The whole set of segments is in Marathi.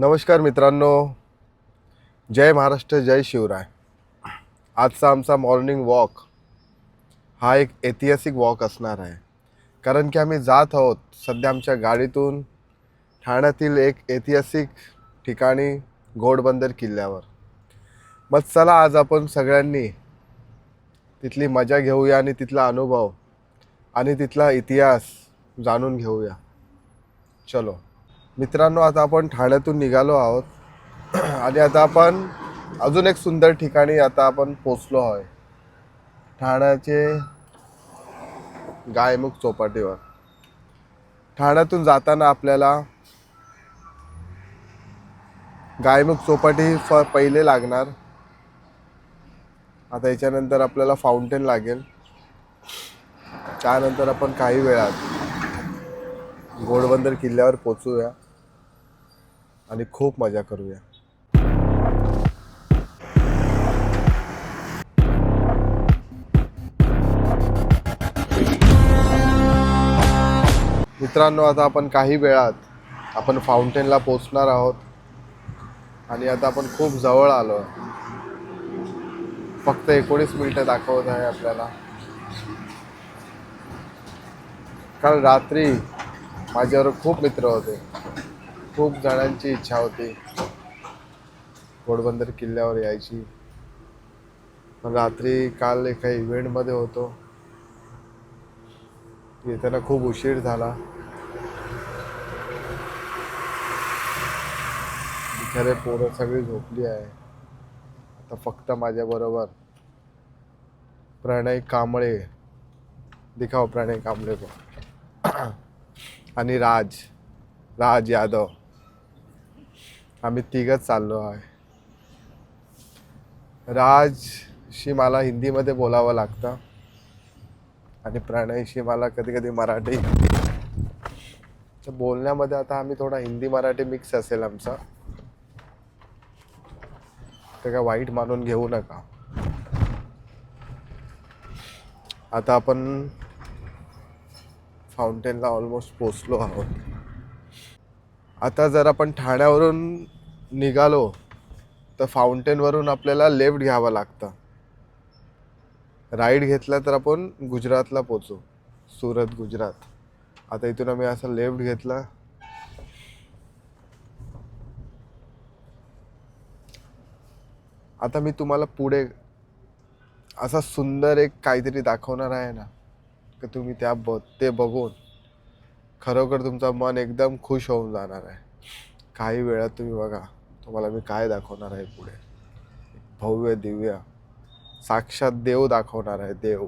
नमस्कार मित्रांनो. जय महाराष्ट्र जय शिवराय. आजचा आमचा मॉर्निंग वॉक हा एक ऐतिहासिक वॉक असणार आहे. कारण की आम्ही जात आहोत सध्या आमच्या गाडीतून ठाण्यातील एक ऐतिहासिक ठिकाणी घोडबंदर किल्ल्यावर. मग चला आज आपण सगळ्यांनी तिथली मजा घेऊया आणि तिथला अनुभव आणि तिथला इतिहास जाणून घेऊया. चलो. मित्रांनो आता आपण ठाण्यातून निघालो आहोत. आणि आता आपण अजून एक सुंदर ठिकाणी आता आपण पोचलो आहे. ठाण्याचे गायमुख चौपाटीवर. ठाण्यातून जाताना आपल्याला गायमुख चौपाटी फ पहिले लागणार. आता याच्यानंतर आपल्याला फाउंटेन लागेल. त्यानंतर आपण काही वेळात घोडबंदर किल्ल्यावर पोचूया आणि खूप मजा करूया. मित्रांनो आता आपण काही वेळात आपण फाउंटेनला पोचणार आहोत. आणि आता आपण खूप जवळ आलो. फक्त एकोणीस मिनिटं दाखवत आहे आपल्याला. काल रात्री माझ्यावर खूप मित्र होते. खूप जणांची इच्छा होती. घोडबंदर किल्ल्यावर यायची. पण रात्री काल एका इव्हेंटमध्ये होतो. येताना खूप उशीर झाला. बिचारे पोरं सगळी झोपली आहे. आता फक्त माझ्याबरोबर प्रणय कांबळे. दिखाव प्रणय कांबळे आणि राज राज यादव. आम्ही तिघंच चाललो आहे. राजशी मला हिंदीमध्ये बोलावं लागतं. आणि प्रणयशी मला कधी कधी मराठी तर बोलण्यामध्ये आता आम्ही थोडा हिंदी मराठी मिक्स असेल आमचा. तर काय वाईट मानून घेऊ नका. आता आपण फाउंटेनला ऑलमोस्ट पोचलो आहोत. आता जर आपण ठाण्यावरून निघालो तर फाउंटेनवरून आपल्याला लेफ्ट घ्यावं लागतं. राईड घेतला तर आपण गुजरातला पोचू. सुरत गुजरात. आता इथून आम्ही असं लेफ्ट घेतला. आता मी तुम्हाला पुढे असा सुंदर एक काहीतरी दाखवणार आहे ना की तुम्ही त्या ब ते बघून खरोखर तुमचं मन एकदम खुश होऊन जाणार आहे. काही वेळात तुम्ही बघा तुम्हाला मी काय दाखवणार आहे पुढे? भव्य दिव्य साक्षात देव दाखवणार आहे देव.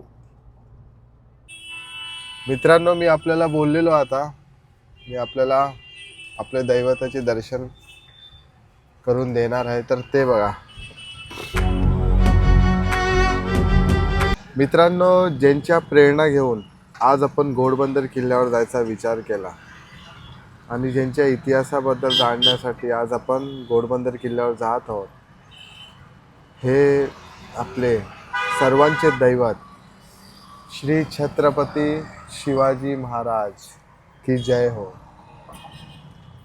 मित्रांनो मी आपल्याला बोललेलो आता. मी आपल्याला आपल्या दैवताचे दर्शन करून देणार आहे तर ते बघा. मित्रांनो ज्यांच्या प्रेरणा घेऊन आज आपण घोडबंदर किल्ल्यावर जायचा विचार केला. आणि ज्यांच्या इतिहासाबद्दल जाणण्यासाठी आज आपण घोडबंदर किल्ल्यावर जात आहोत. हे आपले सर्वांचे दैवत श्री छत्रपती शिवाजी महाराज की जय हो.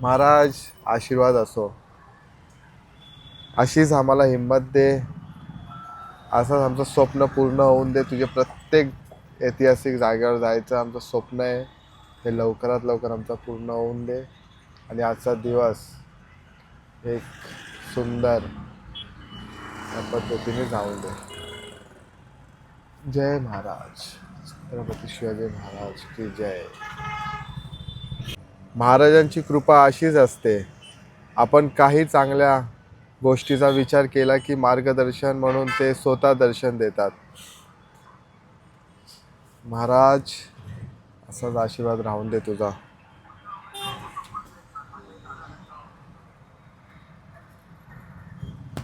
महाराज आशीर्वाद असो. अशीच आम्हाला हिंमत दे. असंच आमचं स्वप्न पूर्ण होऊन दे. तुझे प्रत्येक ऐतिहासिक जागेवर जायचं आमचं स्वप्न आहे. ते लवकरात लवकर आमचं पूर्ण होऊन दे. आणि आजचा दिवस एक सुंदर पद्धतीने जाऊन दे. जय महाराज. छत्रपती शिवाजी महाराज की जय. महाराजांची कृपा अशीच असते. आपण काही चांगल्या गोष्टीचा विचार केला की मार्गदर्शन म्हणून ते स्वतः दर्शन देतात. महाराज असाच आशीर्वाद राहून दे तुझा.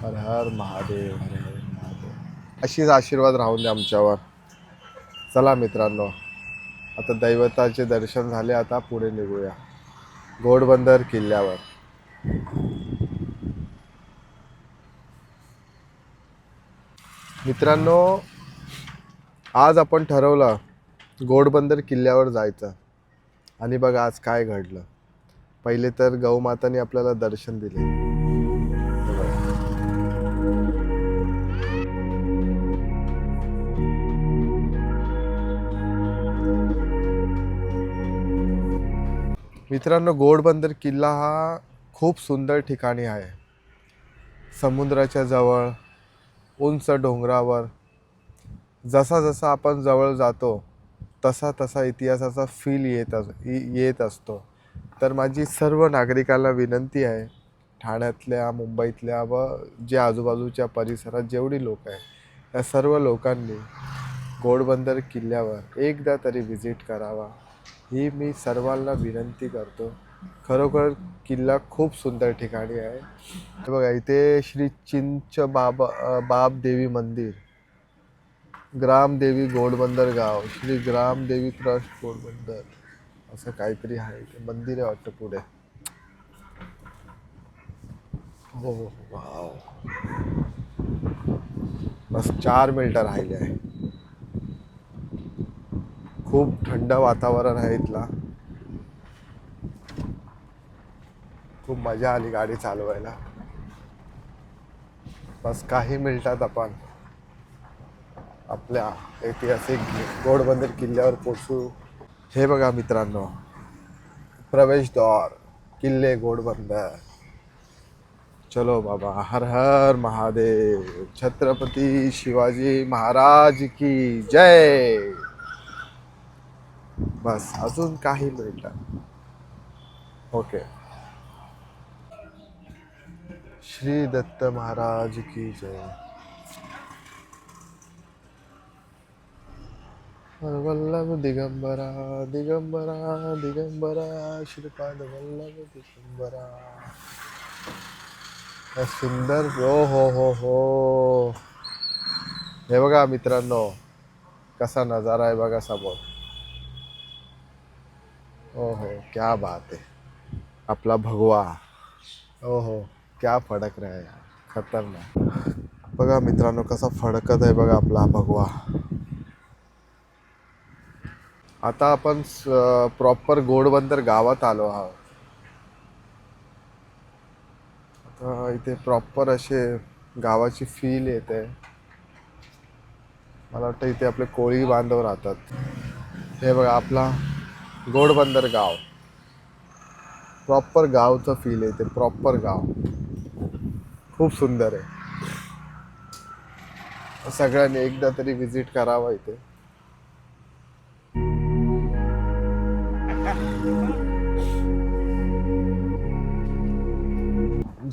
हर हर महादेव हर हर महादेव. अशीच आशीर्वाद राहून दे आमच्यावर. चला मित्रांनो आता दैवताचे दर्शन झाले आता पुढे निघूया. घोडबंदर किल्ल्यावर. मित्रांनो आज आपण ठरवलं घोडबंदर किल्ल्यावर जायचं. आणि बघा आज काय घडलं. पहिले तर गौमाताने आपल्याला दर्शन दिले. मित्रांनो गोडबंदर किल्ला हा खूप सुंदर ठिकाणी आहे. समुद्राच्या जवळ उंच डोंगरावर जसा जसा आपण जवळ जातो तसा तसा इतिहासाचा फील येत अस येत असतो. तर माझी सर्व नागरिकाला विनंती आहे ठाण्यातल्या मुंबईतल्या व जे आजूबाजूच्या परिसरात जेवढी लोक आहे या सर्व लोकांनी घोडबंदर किल्ल्यावर एकदा तरी व्हिजिट करावा. ही मी सर्वांना विनंती करतो. खरोखर किल्ला खूप सुंदर ठिकाणी आहे. बघा इथे श्री चिंच बाबा बाब देवी मंदिर. ग्रामदेवी गोडबंदर गाव श्री ग्रामदेवी ट्रस्ट गोडबंदर असं काहीतरी आहे. ते मंदिर आहे वाटतं पुढे. हो हो, हो वाव. बस चार मिनटं राहिले आहे. खूप थंड वातावरण आहे इथला. खूप मजा आली गाडी चालवायला. बस काही मिनिटात आपण आपल्या ऐतिहासिक घोडबंदर किल्ल्यावर पोचू हे बघा मित्रांनो प्रवेशद्वार किल्ले गोडबंदर चलो बाबा हर हर महादेव छत्रपती शिवाजी महाराज की जय. बस अजून काही मिनिटं. ओके. श्री दत्त महाराज की जय. वल्लभ दिगंबरा दिगंबरा दिगंबरा श्रीपाद वल्लभ दिगंबरा। काय सुंदर हो हो हो हो। हे बघा मित्रांनो कसा नजारा आहे बघा समोर. हो हो क्या बात आहे. आपला भगवा. हो हो क्या फडक रहा है खतरनाक. बघा मित्रांनो कसा फडकत आहे बघा आपला भगवा. आता आपण प्रॉपर गोडबंदर गावात आलो आहोत. आता इथे प्रॉपर असे गावाची फील येते. मला वाटतं इथे आपले कोळी बांधव राहतात. हे बघा आपला गोडबंदर गाव. प्रॉपर गावचं फील येते प्रॉपर गाव. खूप सुंदर आहे. सगळ्यांनी एकदा तरी विजिट करावं इथे.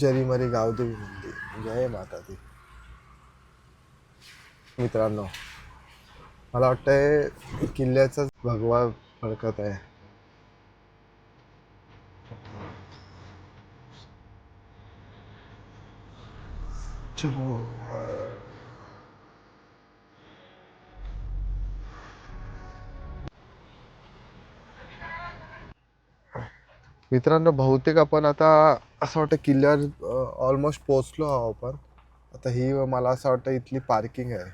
जरी मरी गावदेवी म्हणते जय माता दी मित्रांनो मला वाटतंय किल्ल्याचाच भगवा फडकत आहे. मित्रांनो बहुतेक आपण आता असं वाटतं किल्ल्यावर ऑलमोस्ट पोचलो आहो आपण. आता ही मला असं वाटतं इथली पार्किंग आहे.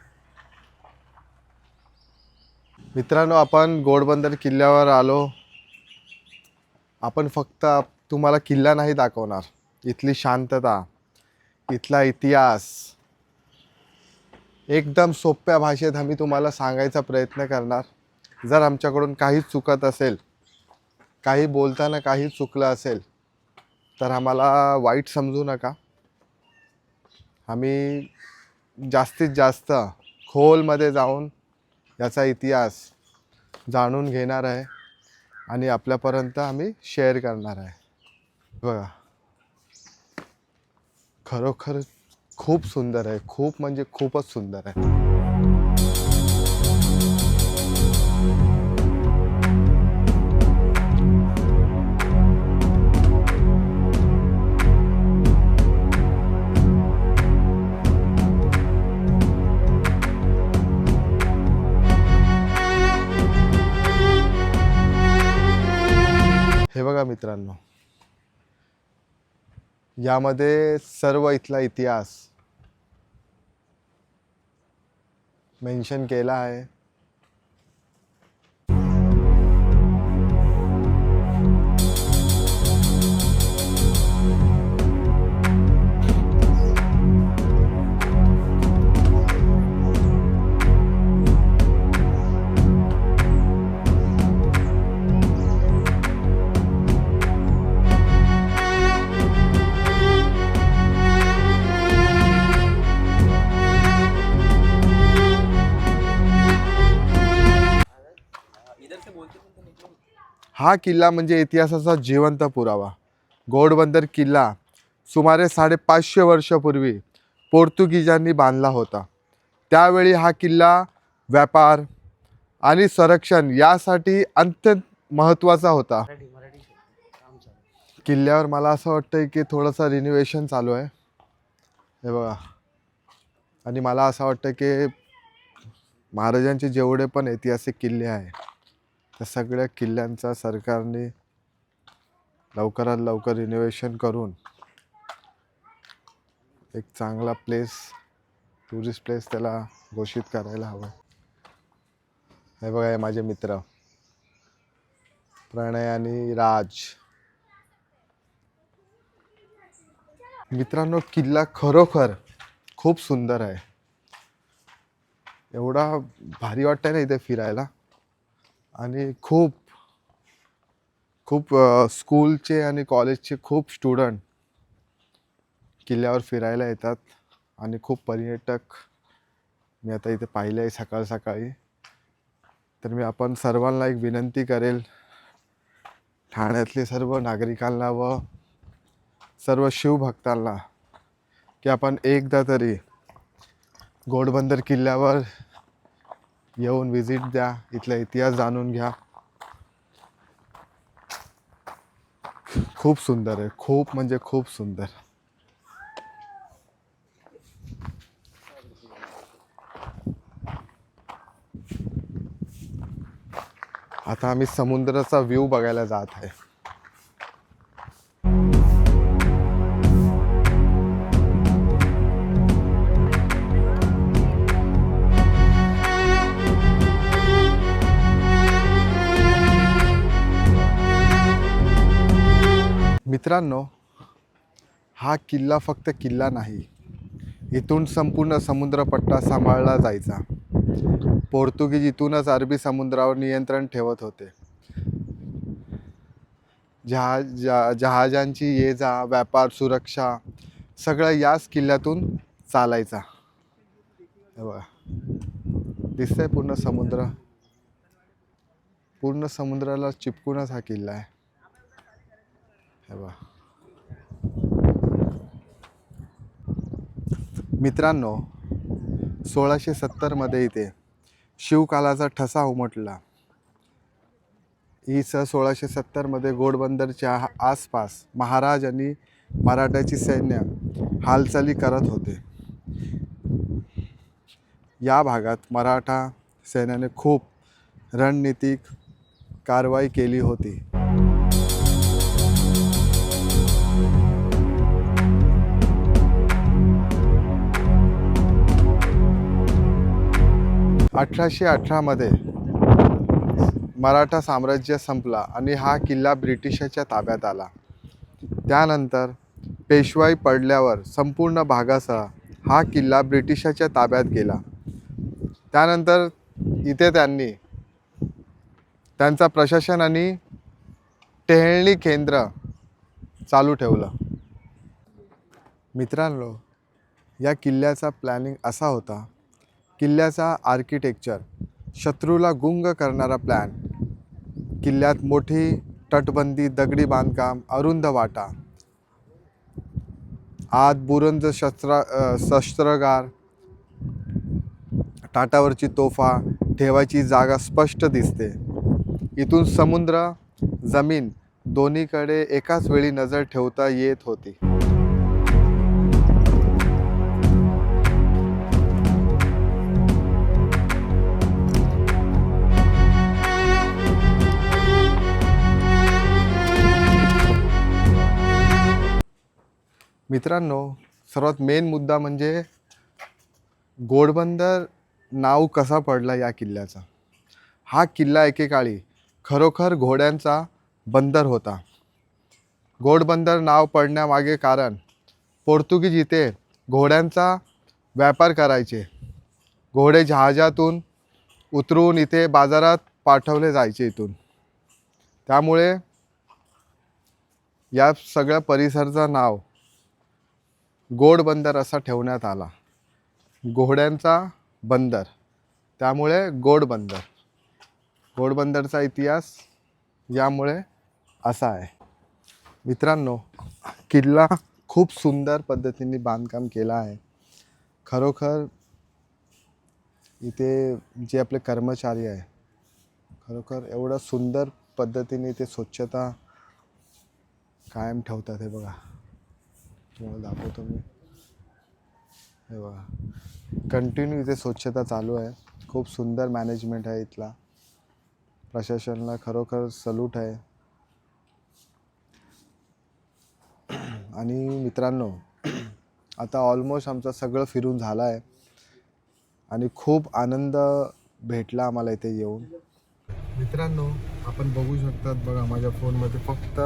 मित्रांनो आपण गोडबंदर किल्ल्यावर आलो. आपण फक्त तुम्हाला किल्ला नाही दाखवणार. इथली शांतता इथला इतिहास. एकदम सोप्या भाषेत आम्ही तुम्हाला सांगायचा प्रयत्न करणार. जर आमच्याकडून काही चुकत असेल काही बोलताना काही चुकलं असेल तर आम्हाला वाईट समजू नका. आम्ही जास्तीत जास्त खोलमध्ये जाऊन याचा इतिहास जाणून घेणार आहे आणि आपल्यापर्यंत आम्ही शेअर करणार आहे. बघा. खरोखर खूप सुंदर आहे. खूप म्हणजे खूपच सुंदर आहे. बघा मित्रांनो. यामध्ये सर्व इथला इतिहास मेन्शन केला आहे. हा किल्ला म्हणजे इतिहासाचा जिवंत पुरावा. घोडबंदर किल्ला सुमारे साडेपाचशे वर्षापूर्वी पोर्तुगीजांनी बांधला होता. त्यावेळी हा किल्ला व्यापार आणि संरक्षण यासाठी अत्यंत महत्त्वाचा होता. किल्ल्यावर मला असं वाटतंय की थोडंसं रिनोव्हेशन चालू आहे. हे बघा. आणि मला असं वाटतं की महाराजांचे जेवढे पण ऐतिहासिक किल्ले आहे त्या सगळ्या किल्ल्यांचा सरकारने लवकरात लवकर रिनोव्हेशन करून एक चांगला प्लेस टुरिस्ट प्लेस त्याला घोषित करायला हवं. हे बघा हे माझे मित्र. प्रणय आणि राज. मित्रांनो किल्ला खरोखर खूप सुंदर आहे. एवढा भारी वाटतंय ना इथे फिरायला. आणि खूप खूप स्कूलचे आणि कॉलेजचे खूप स्टुडंट किल्ल्यावर फिरायला येतात आणि खूप पर्यटक मी आता इथे पाहिले आहे सकाळ सकाळी. तर मी आपण सर्वांना एक विनंती करेल ठाण्यातले सर्व नागरिकांना व सर्व शिवभक्तांना की आपण एकदा तरी घोडबंदर किल्ल्यावर येऊन व्हिजिट द्या. इथला इतिहास जाणून घ्या. खूप सुंदर आहे. खूप म्हणजे खूप सुंदर. आता आम्ही समुद्राचा व्ह्यू बघायला जात आहे. मित्रांनो हा किल्ला फक्त किल्ला नाही. इथून संपूर्ण समुद्रपट्टा सांभाळला जायचा. पोर्तुगीज इथूनच अरबी समुद्रावर नियंत्रण ठेवत होते. जहाज जा जहाजांची ये जा व्यापार सुरक्षा सगळं याच किल्ल्यातून चालायचा. दिसतंय पूर्ण समुद्र. पूर्ण समुद्राला चिपकूनच हा किल्ला आहे. हे मित्रांनो सोळाशे सत्तरमध्ये इथे शिवकालाचा ठसा उमटला. स सोळाशे सत्तरमध्ये घोडबंदरच्या आ- आसपास महाराज आणि मराठ्याची सैन्य हालचाली करत होते. या भागात मराठा सैन्याने खूप रणनीतिक कारवाई केली होती. अठराशे अठरामध्ये मराठा साम्राज्य संपला आणि हा किल्ला ब्रिटिशाच्या ताब्यात आला. त्यानंतर पेशवाई पडल्यावर संपूर्ण भागासह हा किल्ला ब्रिटिशाच्या ताब्यात गेला. त्यानंतर इथे त्यांनी त्यांचा प्रशासन आणि टेहळणी केंद्र चालू ठेवलं. मित्रांनो या किल्ल्याचा प्लॅनिंग असा होता किल्ल्याचा आर्किटेक्चर शत्रूला गुंग करणारा प्लॅन किल्ल्यात मोठी तटबंदी दगडी बांधकाम अरुंद वाटा. आत बुरंज शस्त्रा शस्त्रगार टाटावरची तोफा ठेवायची जागा स्पष्ट दिसते. इथून समुद्र जमीन दोन्हीकडे एकाच वेळी नजर ठेवता येत होती. मित्रांनो सर्वात मेन मुद्दा म्हणजे घोडबंदर नाव कसा पडला या किल्ल्याचा? हा किल्ला एकेकाळी खरोखर घोड्यांचा बंदर होता. घोडबंदर नाव पडण्यामागे कारण पोर्तुगीज इथे घोड्यांचा व्यापार करायचे. घोडे जहाजातून उतरून इथे बाजारात पाठवले जायचे इथून. त्यामुळे या सगळ्या परिसरचं नाव गोड बंदर असा ठेवण्यात आला. घोड्यांचा बंदर. त्यामुळे गोड बंदर. गोड बंदरचा इतिहास यामुळे असा आहे. मित्रांनो किल्ला खूप सुंदर पद्धतीने बांधकाम केला आहे. खरोखर इथे जे आपले कर्मचारी आहे खरोखर एवढं सुंदर पद्धतीने ते स्वच्छता कायम ठेवतात हे बघा. तुम्हाला दाखवतो मी. हे बघा. कंटिन्यू इथे स्वच्छता चालू आहे. खूप सुंदर मॅनेजमेंट आहे इथला. प्रशासनाला खरोखर सल्यूट आहे. आणि मित्रांनो आता ऑलमोस्ट आमचं सगळं फिरून झालं आहे. आणि खूप आनंद भेटला आम्हाला इथे येऊन. मित्रांनो आपण बघू शकतात बघा माझ्या फोनमध्ये फक्त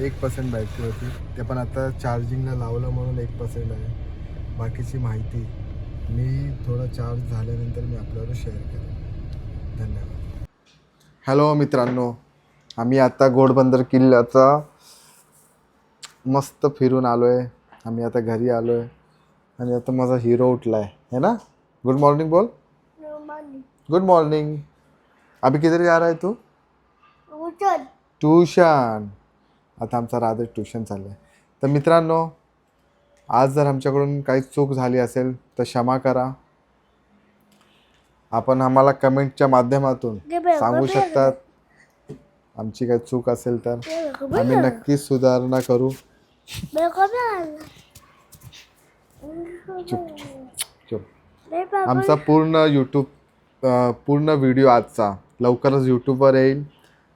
एक पर्सेंट बॅटरी होती. ते पण आता चार्जिंगला लावलं म्हणून एक पर्सेंट आहे. बाकीची माहिती मी थोडं चार्ज झाल्यानंतर मी आपल्यावर शेअर करेन. धन्यवाद. हॅलो मित्रांनो आम्ही आता घोडबंदर किल्ल्याचा मस्त फिरून आलो आहे आम्ही आता घरी आलो आहे आणि आता माझा हिरो उठला आहे है ना? गुड मॉर्निंग बोल. गुड मॉर्निंग अभी किधर जा रहा है तू? ट्यूशन। आता आमचा राधे ट्यूशन चाललं आहे तर मित्रांनो आज जर आमच्याकडून काही चूक झाली असेल तर क्षमा करा. आपण आम्हाला कमेंटच्या माध्यमातून सांगू शकतात. आमची काही चूक असेल तर आम्ही नक्कीच सुधारणा करू. चुप आमचा पूर्ण यूट्यूब पूर्ण व्हिडिओ आजचा. लवकरच यूट्यूबवर येईल.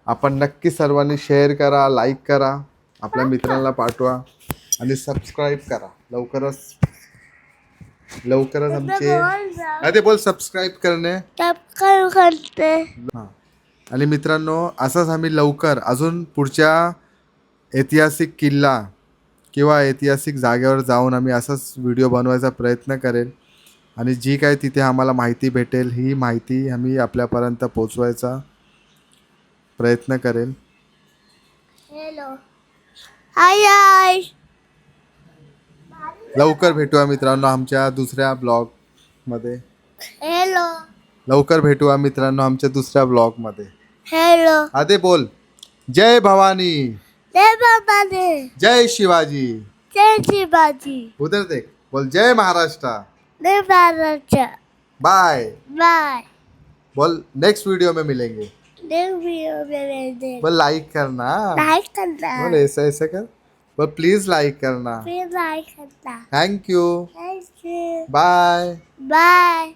आपण नक्की सर्वांनी शेअर करा लाईक करा. आपल्या मित्रांना पाठवा. आणि सबस्क्राईब करा. लवकरच. लवकरच आमचे अरे बोल सबस्क्राईब करणे. हां. आणि मित्रांनो असंच आम्ही लवकर अजून पुढच्या ऐतिहासिक किल्ला किंवा ऐतिहासिक जागेवर जाऊन आम्ही असंच व्हिडिओ बनवायचा प्रयत्न करेल. आणि जी काय तिथे आम्हाला माहिती भेटेल ही माहिती आम्ही आपल्यापर्यंत पोचवायचा प्रयत्न करेल. हॅलो. Hi hi. लवकर भेटूया मित्रांनो आमच्या दुसऱ्या ब्लॉगमध्ये. हॅलो. लवकर भेटूया मित्रांनो आमच्या दुसऱ्या ब्लॉगमध्ये. हॅलो. आदे बोल. जय भवानी. जय बाबाने जय शिवाजी. जय शिवाजी. उधर देख. बोल जय महाराष्ट्र. बाय बाय बोल नेक्स्ट वीडियो में मिलेंगे। बोल लाइक करना। लाइक करना। बोल ऐसे ऐसे कर। बोल प्लीज़ लाइक करना। प्लीज़ लाइक करना। Thank you thank you bye bye